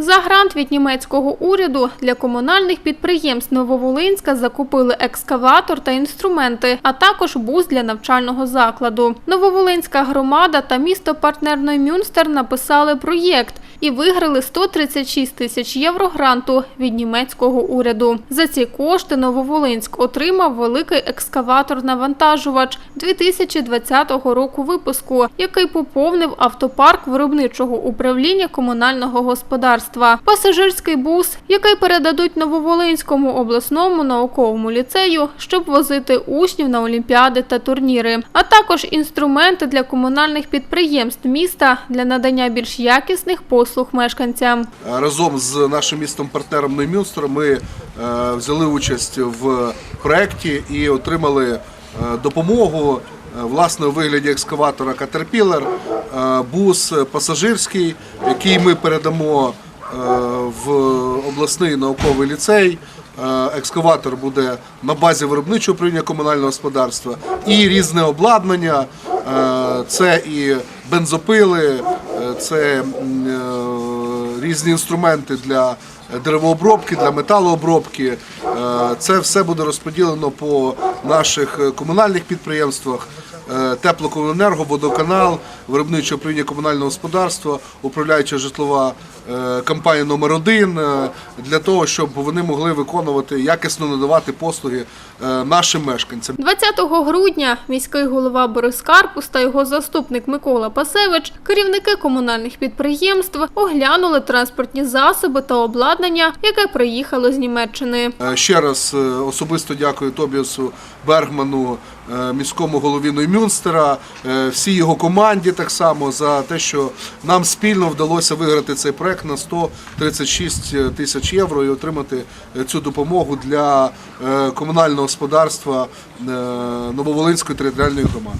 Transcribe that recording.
За грант від німецького уряду для комунальних підприємств Нововолинська закупили екскаватор та інструменти, а також бус для навчального закладу. Нововолинська громада та місто партнерної Мюнстер написали проєкт і виграли 136 тисяч євро гранту від німецького уряду. За ці кошти Нововолинськ отримав великий екскаватор-навантажувач 2020 року випуску, який поповнив автопарк виробничого управління комунального господарства. Пасажирський бус, який передадуть Нововолинському обласному науковому ліцею, щоб возити учнів на олімпіади та турніри, а також інструменти для комунальних підприємств міста для надання більш якісних послуг мешканцям. Разом з нашим містом партнером Ноймюнстером ми е, взяли участь в проєкті і отримали е, допомогу е, власне у вигляді екскаватора е, бус пасажирський, який ми передамо е, в обласний науковий ліцей. Е, Екскаватор буде на базі виробничого управління комунального господарства і різне обладнання. Е, Це і бензопили, е, це е, різні інструменти для деревообробки, для металообробки. Е, Це все буде розподілено по наших е, комунальних підприємствах. Е, Теплокомуненерго, водоканал, виробниче управління комунального господарства, управляюча житлова е, компанія номер 1 для того, щоб вони могли виконувати якісно надавати послуги е, нашим мешканцям. 20 грудня міський голова Борис Карпус та його заступник Микола Пасевич, керівники комунальних підприємств, оглянули транспортні засоби та обладнання, яке приїхало з Німеччини. Е, Ще раз е, особисто дякую Тобіасу Бергману, е, міському голові Ноймюнстера, е, всій його команді так само за те, що нам спільно вдалося виграти цей проект на 136 тисяч євро і отримати е, цю допомогу для е, комунального господарства е, Нововолинської територіальної громади.